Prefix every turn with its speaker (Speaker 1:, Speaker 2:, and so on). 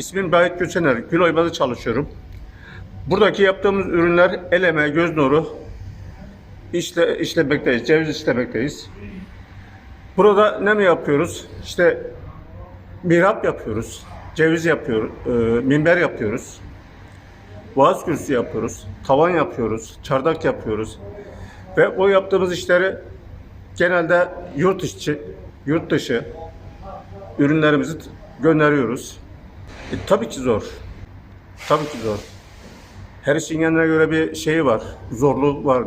Speaker 1: İsmim Bayit Göçener. Gül Oyma'da çalışıyorum. Buradaki yaptığımız ürünler el emeği, göz nuru işle, işlemekteyiz. Ceviz işlemekteyiz. Burada ne mi yapıyoruz? İşte mihrap yapıyoruz. Ceviz yapıyoruz. e, minber yapıyoruz. Vaaz kürsüsü yapıyoruz. Tavan yapıyoruz. Çardak yapıyoruz. Ve o yaptığımız işleri genelde yurt içi, yurt dışı ürünlerimizi gönderiyoruz. E, tabii ki zor. Tabii ki zor. Her işin kendine göre bir şeyi var. Zorluğu var.